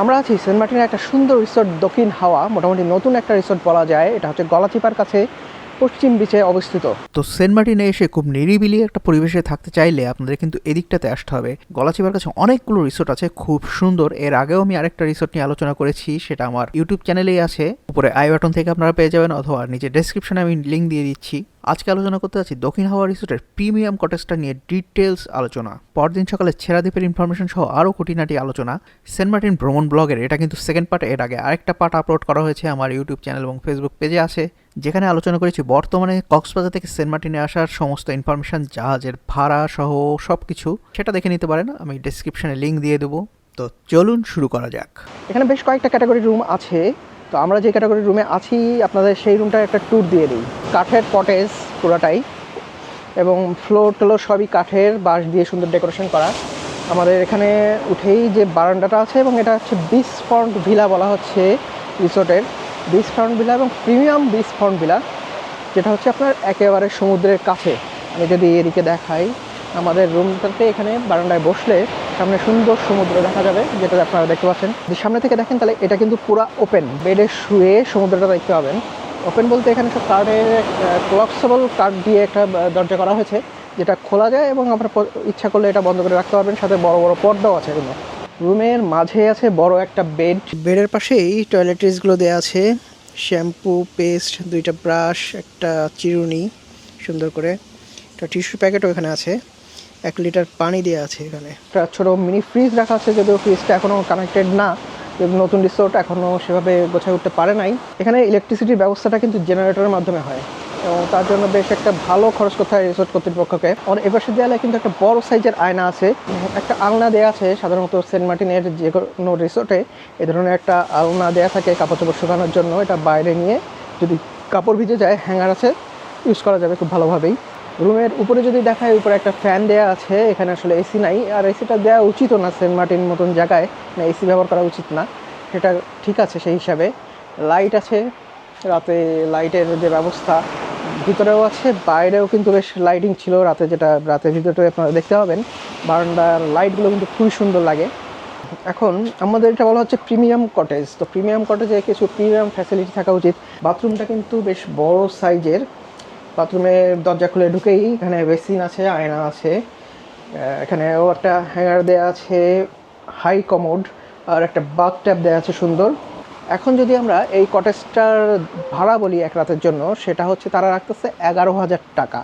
আমরা আছি সেন্ট মার্টিনের একটা সুন্দর রিসোর্ট দক্ষিণ হাওয়া। মোটামুটি নতুন একটা রিসোর্ট বলা যায়। এটা হচ্ছে গলাচিপার কাছে। পশ্চিম বিচে অবস্থিত। তো সেন্ট মার্টিনে এসে খুব নিরিবিলি একটা পরিবেশে থাকতে চাইলে আপনাদের কিন্তু এদিকটাতে আসতে হবে। গলাচিবার কাছে অনেকগুলো রিসোর্ট আছে, খুব সুন্দর। এর আগেও আমি আরেকটা রিসোর্ট নিয়ে আলোচনা করেছি, সেটা আমার ইউটিউব চ্যানেলেই আছে। উপরে আই বাটন থেকে আপনারা পেয়ে যাবেন, অথবা নিচে ডেসক্রিপশনে আমি লিঙ্ক দিয়ে দিচ্ছি। আজকে আলোচনা করতে যাচ্ছি দক্ষিণ হাওয়া রিসোর্টের প্রিমিয়াম কটেজটা নিয়ে ডিটেলস আলোচনা। পরদিন সকালে ছেড়া দ্বীপের ইনফরমেশন সহ আরও খুঁটিনাটি আলোচনা। সেন্ট মার্টিন ভ্রমণ ব্লগের, এটা কিন্তু সেকেন্ড পার্ট এর আগে আরেকটা পার্ট আপলোড করা হয়েছে আমার ইউটিউব চ্যানেল এবং ফেসবুক পেজে আছে। যেখানে আলোচনা করেছি, বর্তমানে কক্সবাজার থেকে সেন্ট মার্টিনে আসার সমস্ত ইনফরমেশন জাহাজের ভাড়া সহ সব কিছু সেটা দেখে নিতে পারেন। আমি ডিসক্রিপশনে লিঙ্ক দিয়ে দেবো। তো চলুন শুরু করা যাক। এখানে বেশ কয়েকটা ক্যাটাগরি রুম আছে। তো আমরা যে ক্যাটাগরি রুমে আছি, আপনাদের সেই রুমটার একটা ট্যুর দিয়ে দিই। কাঠের কটেজ পুরোটাই এবং ফ্লোর টোলোর সবই কাঠের, বাঁশ দিয়ে সুন্দর ডেকোরেশন করা। আমাদের এখানে উঠেই যে বারান্দাটা আছে এবং এটা হচ্ছে বিচ ফ্রন্ট ভিলা বলা হচ্ছে রিসোর্টের বিচ ফ্রন্ট ভিলা এবং প্রিমিয়াম বিচ ফ্রন্ট ভিলা যেটা হচ্ছে আপনার একেবারে সমুদ্রের কাছে। আমি যদি এদিকে দেখাই, আমাদের রুমটাতে এখানে বারান্দায় বসলে সামনে সুন্দর সমুদ্র দেখা যাবে, যেটা আপনারা দেখতে পাচ্ছেন। যদি সামনে থেকে দেখেন, তাহলে এটা কিন্তু পুরো ওপেন বেডে শুয়ে সমুদ্রটা দেখতে পাবেন। ওপেন বলতে এখানে সব কার্ডের ক্লক্সেবল কার্ড দিয়ে একটা দরজা করা হয়েছে, যেটা খোলা যায় এবং আপনার ইচ্ছা করলে এটা বন্ধ করে রাখতে পারবেন। সাথে বড় বড় পর্দাও আছে এগুলো রুমের মাঝে আছে বড় একটা বেড। বেডের পাশেই টয়লেট্রিজগুলো দেওয়া আছে। শ্যাম্পু পেস্ট দুইটা ব্রাশ একটা চিরুনি সুন্দর করে। একটা টিস্যু প্যাকেটও এখানে আছে। এক লিটার পানি দেওয়া আছে এখানে। একটা ছোটো মিনি ফ্রিজ রাখা আছে যদিও ফ্রিজটা এখনও কানেক্টেড না। নতুন রিসোর্ট এখনও সেভাবে গোছায় উঠতে পারে নাই। এখানে ইলেকট্রিসিটির ব্যবস্থাটা কিন্তু জেনারেটরের মাধ্যমে হয়। এবং তার জন্য বেশ একটা ভালো খরচ করতে হয় রিসোর্ট কর্তৃপক্ষকে। আর এপাশের দেয়ালে কিন্তু একটা বড় সাইজের আয়না আছে। একটা আলনা দেওয়া আছে, সাধারণত সেন্ট মার্টিনের যে কোনো রিসোর্টে। এ ধরনের একটা আলনা দেওয়া থাকে কাপড় চোপড় শুকানোর জন্য, এটা বাইরে নিয়ে যদি কাপড় ভিজে যায়, হ্যাঙ্গার আছে, ইউজ করা যাবে খুব ভালোভাবেই। রুমের উপরে যদি দেখায়, উপরে একটা ফ্যান দেওয়া আছে, এখানে আসলে এসি নাই। আর এসিটা দেওয়া উচিতও না সেন্ট মার্টিন মতন জায়গায়। না, এসি ব্যবহার করা উচিত না। সেটা ঠিক আছে সেই হিসাবে। লাইট আছে, রাতে লাইটের যে ব্যবস্থা ভিতরেও আছে, বাইরেও কিন্তু বেশ লাইটিং ছিল রাতে যেটা, রাতের ভিতরে আপনারা দেখতে পাবেন। বারান্দার লাইটগুলো কিন্তু খুবই সুন্দর লাগে। এখন আমাদের এটা বলা হচ্ছে প্রিমিয়াম কটেজ তো প্রিমিয়াম কটেজে কিছু প্রিমিয়াম ফ্যাসিলিটি থাকা উচিত। বাথরুমটা কিন্তু বেশ বড় সাইজের বাথরুমে দরজা খুলে ঢুকেই এখানে বেসিন আছে, আয়না আছে। এখানেও একটা হ্যাঙ্গার দেওয়া আছে হাই কমোড আর একটা বাথ ট্যাপ দেওয়া আছে সুন্দর। এখন যদি আমরা এই কটেজটার ভাড়া বলি এক রাতের জন্য, সেটা হচ্ছে তারা রাখতেছে এগারো হাজার টাকা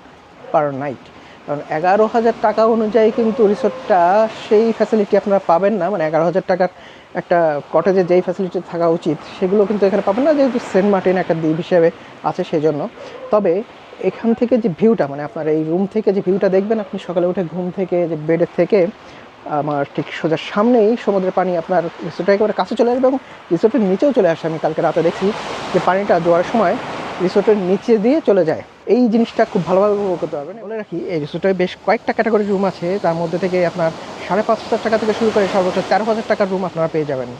পার নাইট কারণ এগারো হাজার টাকা অনুযায়ী কিন্তু রিসোর্টটা সেই ফ্যাসিলিটি আপনারা পাবেন না। মানে এগারো হাজার টাকার একটা কটেজে যেই ফ্যাসিলিটি থাকা উচিত, সেগুলো কিন্তু এখানে পাবেন না, যেহেতু সেন্ট মার্টিন একটা দ্বীপ হিসেবে আছে সেই জন্য তবে এখান থেকে যে ভিউটা মানে আপনার এই রুম থেকে যে ভিউটা দেখবেন, আপনি সকালে উঠে ঘুম থেকে, যে বেডের থেকে আমার ঠিক সোজা সামনেই সমুদ্রের পানি আপনার রিসোর্টের একেবারে কাছে চলে আসবে এবং রিসোর্টের নিচেও চলে আসে। আমি কালকে রাতে দেখি যে পানিটা জোয়ার সময় রিসোর্টের নিচে দিয়ে চলে যায়। এই জিনিসটা খুব ভালোভাবে উপভোগ করতে পারবেন। বলে রাখি, এই রিসোর্টে বেশ কয়েকটা ক্যাটাগরি রুম আছে। তার মধ্যে থেকে আপনার সাড়ে পাঁচ হাজার টাকা থেকে শুরু করে সর্বোচ্চ তেরো হাজার টাকার রুম আপনারা পেয়ে যাবেন।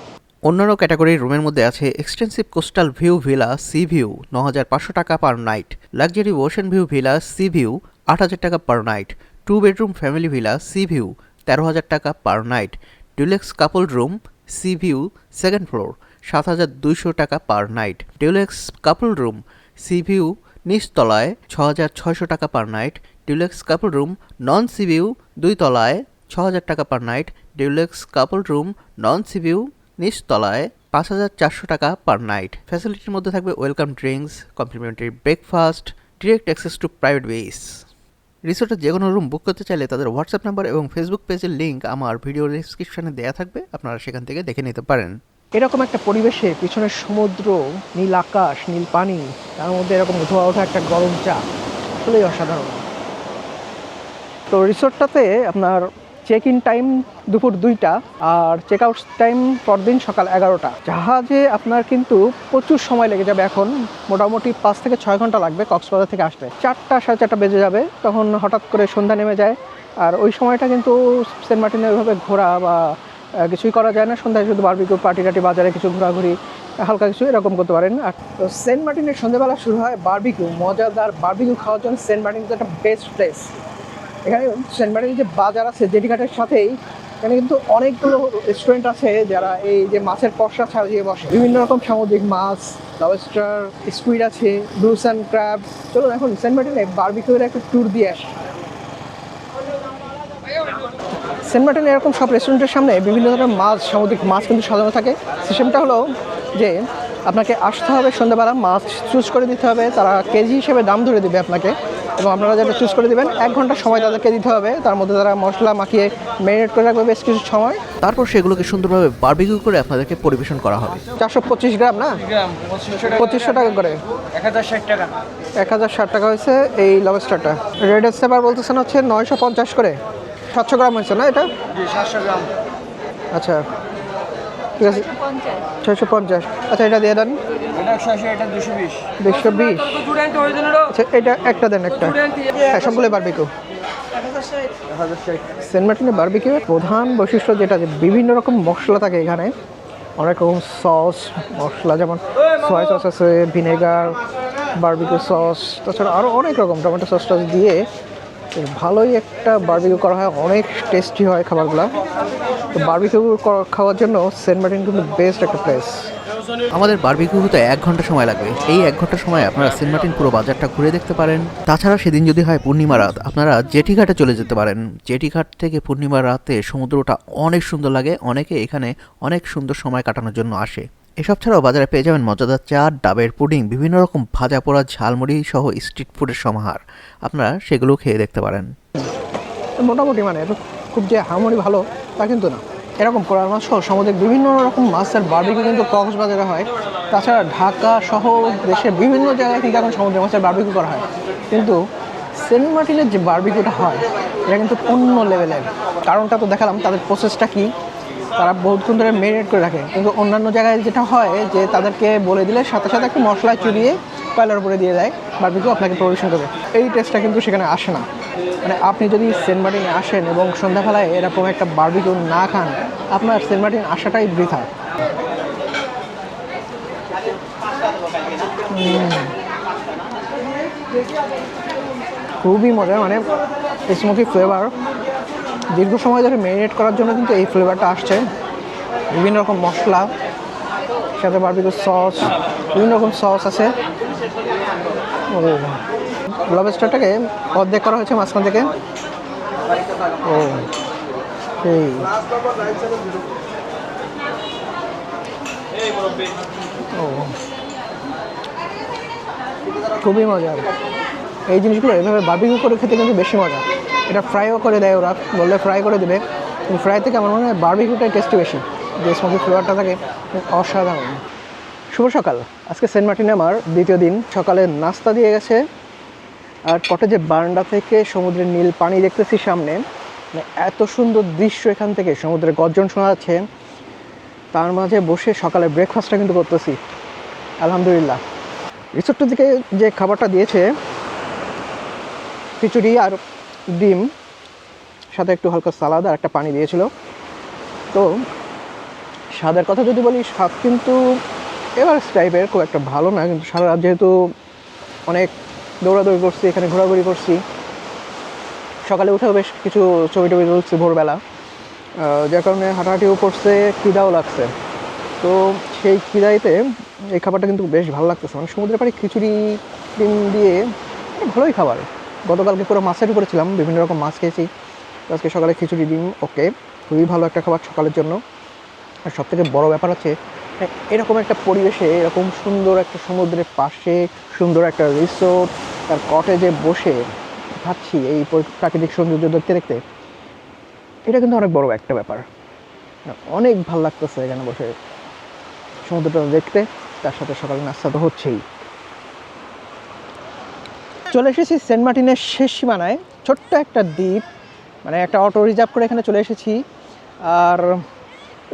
অন্যান্য ক্যাটাগরির রুমের মধ্যে আছে extensive coastal view villa sea view ন হাজার পাঁচশো টাকা per night luxury ocean view villa sea view আট হাজার টাকা per night two bedroom family villa sea view তেরো হাজার টাকা per night. Deluxe couple room, sea view, second floor, সাত হাজার দুইশো টাকা per night. Deluxe couple room, sea view, নিচতলায় ছ হাজার ছয়শো টাকা per night. Deluxe couple room, non sea view দুই তলায় ছ হাজার টাকা per night. Deluxe couple room, non sea view, নিচতলায় পাঁচ হাজার চারশো টাকা পার নাইট। ফ্যাসিলিটির মধ্যে থাকবে welcome drinks, complimentary breakfast, direct access to private beach. রিসোর্টের যে কোনো রুম বুক করতে চাইলে তাদের হোয়াটসঅ্যাপ নাম্বার এবং ফেসবুক পেজের লিঙ্ক আমার ভিডিও ডিসক্রিপশানে দেওয়া থাকবে। আপনারা সেখান থেকে দেখে নিতে পারেন। এরকম একটা পরিবেশে পিছনের সমুদ্র, নীল আকাশ, নীল পানি, তার মধ্যে এরকম ধোয়া ওঠা একটা গরম চা, আসলেই অসাধারণ। তো রিসোর্টটাতে আপনার চেক ইন টাইম দুপুর দুইটা আর চেক আউট টাইম পরদিন সকাল এগারোটা। জাহাজে আপনার কিন্তু প্রচুর সময় লেগে যাবে এখন, মোটামুটি পাঁচ থেকে ছয় ঘণ্টা লাগবে কক্সবাজার থেকে আসতে। চারটা সাড়ে চারটা বেজে যাবে, তখন হঠাৎ করে সন্ধ্যা নেমে যায়। আর ওই সময়টা কিন্তু সেন্ট মার্টিনে ওইভাবে ঘোরা বা কিছুই করা যায় না। সন্ধ্যায় শুধু বারবিকিউ পার্টি টাটি বাজারে কিছু ঘোরাঘুরি, হালকা কিছু এরকম করতে পারেন। আর তো সেন্ট মার্টিনের সন্ধ্যাবেলা শুরু হয় বারবিকিউ মজাদার বারবিকিউ খাওয়ার জন্য সেন্ট মার্টিন কিন্তু একটা বেস্ট প্লেস এখানে সেন্ট মার্টিন যে বাজার আছে, জেটিঘাটের সাথেই, এখানে কিন্তু অনেকগুলো রেস্টুরেন্ট আছে যারা এই যে মাছের পশা সাজিয়ে বসে। বিভিন্ন রকম সামুদ্রিক মাছ লবস্টার স্কুইড আছে ব্লুস অ্যান্ড ক্র্যাব চলুন এখন সেন্ট মার্টিনে বারবিকিউর একটা ট্যুর দিয়ে আসি। সেন্ট মার্টিন এরকম সব রেস্টুরেন্টের সামনে বিভিন্ন ধরনের মাছ, সামুদ্রিক মাছ কিন্তু সাজানো থাকে। সিস্টেমটা হলো যে আপনাকে আসতে হবে সন্ধ্যাবেলা, মাছ চুজ করে দিতে হবে। তারা কেজি হিসেবে দাম ধরে দিবে আপনাকে। এবং আপনারা যেটা চুজ করে দেবেন এক ঘণ্টা সময় তাদেরকে দিতে হবে। তার মধ্যে তারা মশলা মাখিয়ে ম্যারিনেট করে রাখবে বেশ কিছু সময়। তারপর সেগুলোকে সুন্দরভাবে বারবিকিউ করে আপনাদেরকে পরিবেশন করা হবে। চারশো পঁচিশ গ্রাম না? পঁচিশশো টাকা। করে। এক হাজার ষাট টাকা। এক হাজার ষাট টাকা হয়েছে এই লবস্টারটা রেড স্টেপার বলতেছেন হচ্ছে নয়শো পঞ্চাশ করে। সাতশো গ্রাম হয়েছে না এটা? সাতশো গ্রাম। আচ্ছা। ঠিক আছে। ছয়শো পঞ্চাশ। আচ্ছা এটা দিয়ে দেন। এটা দুশো বিশ। একটা দেন একটা। হ্যাঁ সবগুলো বারবিকিউ সেন্ট প্রধান বৈশিষ্ট্য যেটা যে বিভিন্ন রকম মশলা থাকে এখানে। অনেক রকম সস মশলা যেমন সয়া সস আছে ভিনেগার বারবিকিউ সস তাছাড়া আরও অনেক রকম টমেটো সস টস দিয়ে ভালোই একটা বারবিকিউ করা হয় অনেক টেস্টি হয় খাবারগুলো। তো বারবিকিউ খাওয়ার জন্য সেন্ট মার্টিন কিন্তু বেস্ট একটা প্লেস আমাদের বারবিকিউ হতে এক ঘণ্টা সময় লাগবে। এই এক ঘণ্টা সময় আপনারা সেন্ট মার্টিন পুরো বাজারটা ঘুরে দেখতে পারেন। তাছাড়া সেদিন যদি হয় পূর্ণিমা রাত, আপনারা জেটি ঘাটে চলে যেতে পারেন। জেটি ঘাট থেকে পূর্ণিমা রাতে সমুদ্রটা অনেক সুন্দর লাগে, অনেকে এখানে অনেক সুন্দর সময় কাটানোর জন্য আসে। এসব ছাড়াও বাজারে পেয়ে যাবেন মজাদার চা ডাবের পুডিং, বিভিন্ন রকম ভাজা পোড়া, ঝালমুড়ি সহ স্ট্রিট ফুডের সমাহার। আপনারা সেগুলো খেয়ে দেখতে পারেন। মোটামুটি মানে খুব যে হামরি ভালো, তা কিন্তু না। এরকম কোরাল মাছ সহ সামুদ্রিক বিভিন্ন রকম মাছের বার্বিকিউ কিন্তু কক্সবাজারে হয়। তাছাড়া ঢাকা সহ দেশের বিভিন্ন জায়গায় কিন্তু এখন সমুদ্রে মাছের বার্বিকিউ করা হয়। কিন্তু সেন্ট মার্টিনের যে বার্বিকিউটা হয়, এটা কিন্তু অন্য লেভেলের কারণটা তো দেখালাম, তাদের প্রসেসটা কি? তারা বহুতক্ষণ ধরে মেরিনেট করে রাখে। কিন্তু অন্যান্য জায়গায় যেটা হয় যে তাদেরকে বলে দিলে সাথে সাথে একটু মশলা চুরিয়ে কয়লার উপরে দিয়ে দেয় বারবিকিউ আপনাকে পরিবেশন করবে এই টেস্টটা কিন্তু সেখানে আসে না। মানে আপনি যদি সেন্ট মার্টিনে আসেন এবং সন্ধ্যাবেলায় এরকম একটা বারবিকিউ না খান, আপনার সেন্ট মার্টিন আসাটাই বৃথা। খুবই মজা মানে স্মোকি ফ্লেভার দীর্ঘ সময় ধরে মেরিনেট করার জন্য কিন্তু এই ফ্লেভারটা আসছে। বিভিন্ন রকম মশলা, সাথে বারবিকিউ সস বিভিন্ন রকম সস আছে। লবস্টারটাকে অর্ধেক করা হয়েছে মাঝখান থেকে। ও সেই ও, খুবই মজার। এই জিনিসগুলো এভাবে বার্বিকিউ করে খেতে কিন্তু বেশি মজা। এটা ফ্রাইও করে দেয় ওরা। বললে ফ্রাই করে দেবে। ফ্রাই থেকে আমার মনে হয় বার্বিকিউটাই টেস্টি বেশি। যে স্মোকি ফ্লেভারটা থাকে, অসাধারণ। শুভ সকাল। আজকে সেন্ট মার্টিনে আমার দ্বিতীয় দিন। সকালে নাস্তা দিয়ে গেছে। আর কটেজের বারান্দা থেকে সমুদ্রের নীল পানি দেখতেছি সামনে। মানে এত সুন্দর দৃশ্য এখান থেকে। সমুদ্রের গর্জন শোনা যাচ্ছে। তার মাঝে বসে সকালে ব্রেকফাস্টটা কিন্তু করতেছি। আলহামদুলিল্লাহ। রিসোর্টের দিকে যে খাবারটা দিয়েছে, খিচুড়ি আর ডিম, সাথে একটু হালকা সালাদ আর একটা পানি দিয়েছিল। তো স্বাদের কথা যদি বলি, স্বাদ কিন্তু এভারেস্ট টাইপের খুব একটা ভালো না, কিন্তু সারা রাত যেহেতু অনেক দৌড়াদৌড়ি করছি, এখানে ঘোরাঘুরি করছি, সকালে উঠেও বেশ কিছু ছবি টবি তুলছি ভোরবেলা। যার কারণে হাঁটাহাঁটিও করছে, খিদাও লাগছে। তো সেই খিদাইতে এই খাবারটা কিন্তু বেশ ভালো লাগতেছে। মানে সমুদ্রের পাড়ে খিচুড়ি, ডিম দিয়ে ভালোই খাবার। গতকালকে পুরো মাছের উপরে ছিলাম, বিভিন্ন রকম মাছ খেয়েছি। আজকে সকালে খিচুড়ি ডিম, ওকে, খুবই ভালো একটা খাবার সকালের জন্য। আর সব থেকে বড়ো ব্যাপার হচ্ছে, এরকম একটা পরিবেশে, এরকম সুন্দর একটা সমুদ্রের পাশে, সুন্দর একটা রিসোর্ট তার কটেজে বসে খাচ্ছি এই প্রাকৃতিক সৌন্দর্য দেখতে দেখতে, এটা কিন্তু অনেক বড় একটা ব্যাপার। অনেক ভালো লাগতেছে এখানে বসে সমুদ্রটা দেখতে, তার সাথে সকালে নাস্তা তো হচ্ছেই। চলে এসেছি সেন্ট মার্টিনের শেষ সীমানায়। ছোট্ট একটা দ্বীপ মানে একটা অটো রিজার্ভ করে এখানে চলে এসেছি। আর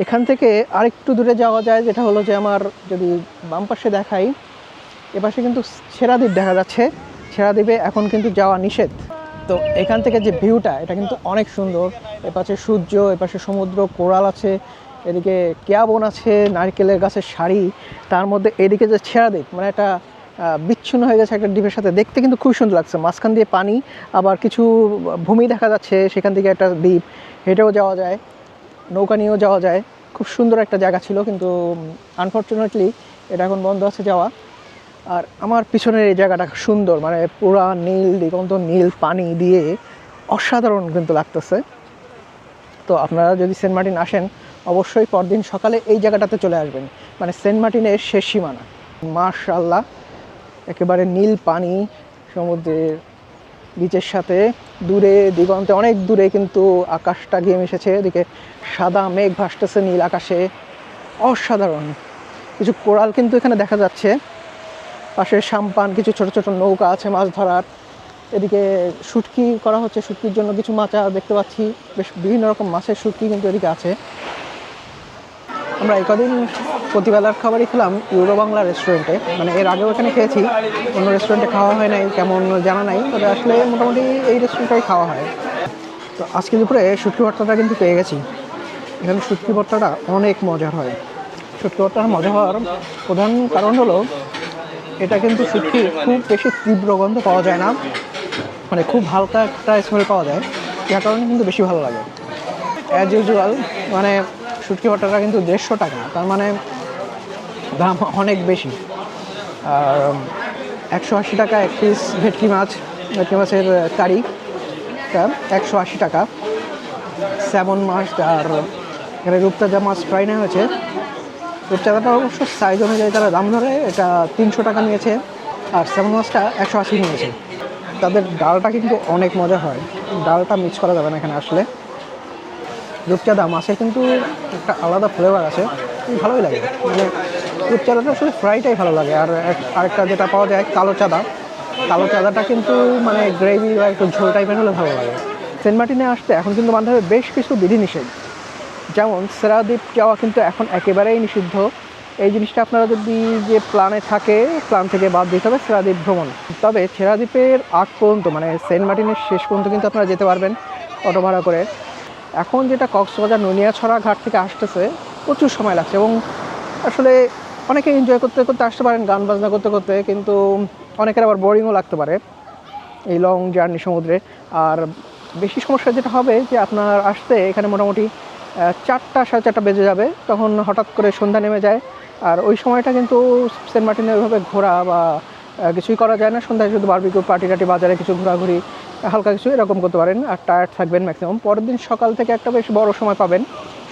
এখান থেকে আরেকটু দূরে যাওয়া যায়, যেটা হলো যে আমার যদি বাম পাশে দেখাই এপাশে কিন্তু ছেঁড়া দ্বীপ দেখা যাচ্ছে। ছেঁড়া দ্বীপে এখন কিন্তু যাওয়া নিষেধ। তো এখান থেকে যে ভিউটা এটা কিন্তু অনেক সুন্দর। এপাশে সূর্য এপাশে সমুদ্র, কোরাল আছে, এদিকে কেয়াবন আছে, নারকেলের গাছের শাড়ি তার মধ্যে এদিকে যে ছেঁড়া দ্বীপ মানে একটা বিচ্ছিন্ন হয়ে গেছে একটা ডিপের সাথে। দেখতে কিন্তু খুব সুন্দর লাগছে। মাঝখান দিয়ে পানি, আবার কিছু ভূমি দেখা যাচ্ছে, সেখান থেকে একটা দ্বীপ, হেঁটেও যাওয়া যায়, নৌকা নিয়েও যাওয়া যায়। খুব সুন্দর একটা জায়গা ছিল, কিন্তু আনফর্চুনেটলি এটা এখন বন্ধ আছে যাওয়া। আর আমার পিছনের এই জায়গাটা সুন্দর মানে পুরা নীল দিগন্ত, নীল পানি দিয়ে অসাধারণ কিন্তু লাগতেছে। তো আপনারা যদি সেন্ট মার্টিন আসেন, অবশ্যই পরদিন সকালে এই জায়গাটাতে চলে আসবেন। মানে সেন্ট মার্টিনের শেষ সীমানা। মার্শাল্লাহ একেবারে নীল পানি সমুদ্রের বিচের সাথে দূরে, দিগন্তে অনেক দূরে কিন্তু আকাশটা গিয়ে মিশেছে। এদিকে সাদা মেঘ ভাসতেছে নীল আকাশে। অসাধারণ। কিছু কোরাল কিন্তু এখানে দেখা যাচ্ছে। পাশে সাম্পান, কিছু ছোট ছোট নৌকা আছে মাছ ধরার। এদিকে শুটকি করা হচ্ছে। শুটকির জন্য কিছু মাচা দেখতে পাচ্ছি। বেশ বিভিন্ন রকম মাছের শুটকি কিন্তু এদিকে আছে। আমরা এই কদিন প্রতিবেলার খাবারই খেলাম ইউরো বাংলা রেস্টুরেন্টে। মানে এর আগেও এখানে খেয়েছি, অন্য রেস্টুরেন্টে খাওয়া হয় নাই, কেমন জানা নাই, তবে আসলে মোটামুটি এই রেস্টুরেন্টটাই খাওয়া হয়। তো আজকে দুপুরে শুটকি ভর্তাটা কিন্তু পেয়ে গেছি। এখানে শুটকি ভর্তাটা অনেক মজার হয়। শুটকি ভর্তার মজা হওয়ার প্রধান কারণ হলো, এটা কিন্তু শুটকি খুব বেশি তীব্র গন্ধ পাওয়া যায় না। মানে খুব হালকা একটা স্মেল পাওয়া যায়, যার কারণে কিন্তু বেশি ভালো লাগে। অ্যাজ ইউজুয়াল মানে শুটকি ভর্তাটা কিন্তু দেড়শো টাকা, তার মানে দাম অনেক বেশি। আর, একশো আশি টাকা এক পিস ভেটকি মাছ, ভেটকি মাছের কারি একশো আশি টাকা। স্যামন মাছ, আর এখানে রূপতাজা মাছ ফ্রাই নেওয়া হয়েছে। রূপচাঁদাটা অবশ্য সাইজ অনুযায়ী তারা দাম ধরে, এটা তিনশো টাকা নিয়েছে, আর স্যামন মাছটা একশো আশি নিয়েছে। তাদের ডালটা কিন্তু অনেক মজা হয়। ডালটা মিক্স করা যাবে না এখানে আসলে। রূপচাঁদা, মাছের কিন্তু একটা আলাদা ফ্লেভার আছে। ভালোই লাগে। মানে রূপচাঁদাটা শুধু ফ্রাইটাই ভালো লাগে। আর আরেকটা যেটা পাওয়া যায়, কালো চাঁদা। কালো চাঁদাটা কিন্তু মানে গ্রেভি বা একটু ঝোল টাইপের হলে ভালো লাগে। সেন্ট মার্টিনে আসতে এখন কিন্তু মানতে হবে বেশ কিছু বিধিনিষেধ যেমন সেরাদ্বীপ যাওয়া কিন্তু এখন একেবারেই নিষিদ্ধ। এই জিনিসটা আপনারা যদি যে প্ল্যানে থাকে প্ল্যান থেকে বাদ দিতে হবে সেরাদ্বীপ ভ্রমণ। তবে সেরাদ্বীপের আগ পর্যন্ত মানে সেন্ট মার্টিনের শেষ পর্যন্ত কিন্তু আপনারা যেতে পারবেন অটো ভাড়া করে। এখন যেটা কক্সবাজার ননিয়াছড়া ঘাট থেকে আসতেছে, প্রচুর সময় লাগছে এবং আসলে অনেকে এনজয় করতে করতে আসতে পারেন, গান বাজনা করতে করতে, কিন্তু অনেকের আবার বোরিংও লাগতে পারে এই লং জার্নি সমুদ্রে। আর বেশি সমস্যা যেটা হবে যে আপনার আসতে এখানে মোটামুটি চারটা সাড়ে চারটা বেজে যাবে, তখন হঠাৎ করে সন্ধ্যা নেমে যায়। আর ওই সময়টা কিন্তু সেন্ট মার্টিনে ওইভাবে ঘোরা বা কিছুই করা যায় না। সন্ধ্যায় শুধু বারবিকিউ পার্টি টাটি বাজারে কিছু ঘোরাঘুরি হালকা কিছু এরকম করতে পারেন, আর টায়ার্ড থাকবেন ম্যাক্সিমাম পরের দিন সকাল থেকে একটা বেশ বড় সময় পাবেন,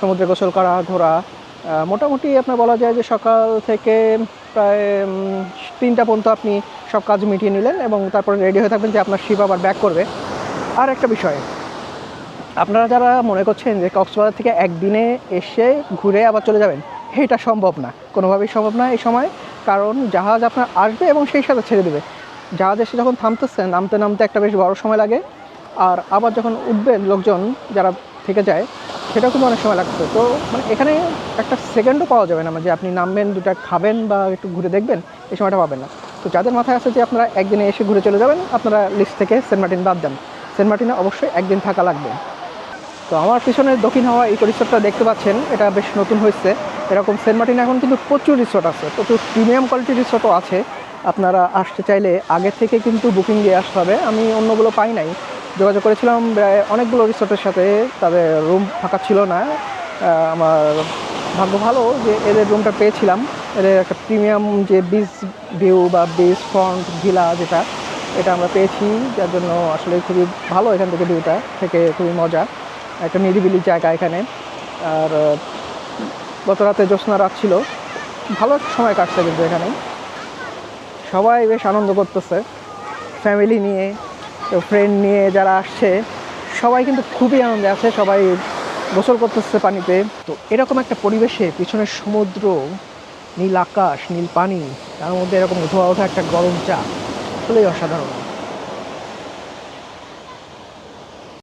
সমুদ্রে গোসল করা, ঘোরা। মোটামুটি আপনার বলা যায় যে সকাল থেকে প্রায় তিনটা পর্যন্ত আপনি সব কাজ মিটিয়ে নিলেন এবং তারপরে রেডি হয়ে থাকবেন যে আপনার শিপ আবার ব্যাক করবে। আর একটা বিষয়, আপনারা যারা মনে করছেন যে কক্সবাজার থেকে একদিনে এসে ঘুরে আবার চলে যাবেন, এটা সম্ভব না। কোনোভাবেই সম্ভব না এই সময়, কারণ জাহাজ আপনার আসবে এবং সেই সাথে ছেড়ে দেবে। জাহাজ যখন থামতেছে, নামতে নামতে একটা বেশ বড় সময় লাগে। আর আবার যখন উঠবেন লোকজন যারা থেকে যায়, সেটাও কিন্তু অনেক সময় লাগতো তো মানে এখানে একটা সেকেন্ডও পাওয়া যাবে না মানে যে আপনি নামবেন দুটা খাবেন বা একটু ঘুরে দেখবেন, এই সময়টা পাবেন না। তো যাদের মাথায় আছে যে আপনারা একদিনে এসে ঘুরে চলে যাবেন, আপনারা লিস্ট থেকে সেন্ট মার্টিন বাদ দেন। সেন্ট মার্টিনে অবশ্যই একদিন থাকা লাগবে। তো আমার পিছনে দক্ষিণ হাওয়া ইকো রিসোর্টটা দেখতে পাচ্ছেন, এটা বেশ নতুন হয়েছে। এরকম সেন্ট মার্টিনে এখন কিন্তু প্রচুর রিসোর্ট আছে, প্রচুর প্রিমিয়াম কোয়ালিটির রিসোর্টও আছে। আপনারা আসতে চাইলে আগে থেকে কিন্তু বুকিং দিয়ে আসতে হবে। আমি অন্যগুলো পাই নাই। যোগাযোগ করেছিলাম অনেকগুলো রিসোর্টের সাথে। তাদের রুম ফাঁকা ছিল না। আমার ভাগ্য ভালো যে এদের রুমটা পেয়েছিলাম। এদের একটা প্রিমিয়াম যে বিচ ভিউ বা বিচ ফ্রন্ট ভিলা যেটা, এটা আমরা পেয়েছি। যার জন্য আসলে খুবই ভালো এখান থেকে ভিউটা থেকে খুবই মজা। একটা নিরিবিলি জায়গা এখানে। আর, গত রাতে জ্যোৎস্না রাত ছিল। ভালো একটা সময় কাটছে কিন্তু এখানে। সবাই বেশ আনন্দ করতেছে। ফ্যামিলি নিয়ে ফ্রেন্ড নিয়ে যারা আসছে, সবাই কিন্তু খুবই আনন্দে আছে, সবাই গোসল করতেছে পানিতে। তো এরকম একটা পরিবেশে পিছনে সমুদ্র, নীল আকাশ, নীল পানি, তার মধ্যে এরকম ধোয়া উঠা একটা গরম চা, আসলেই অসাধারণ।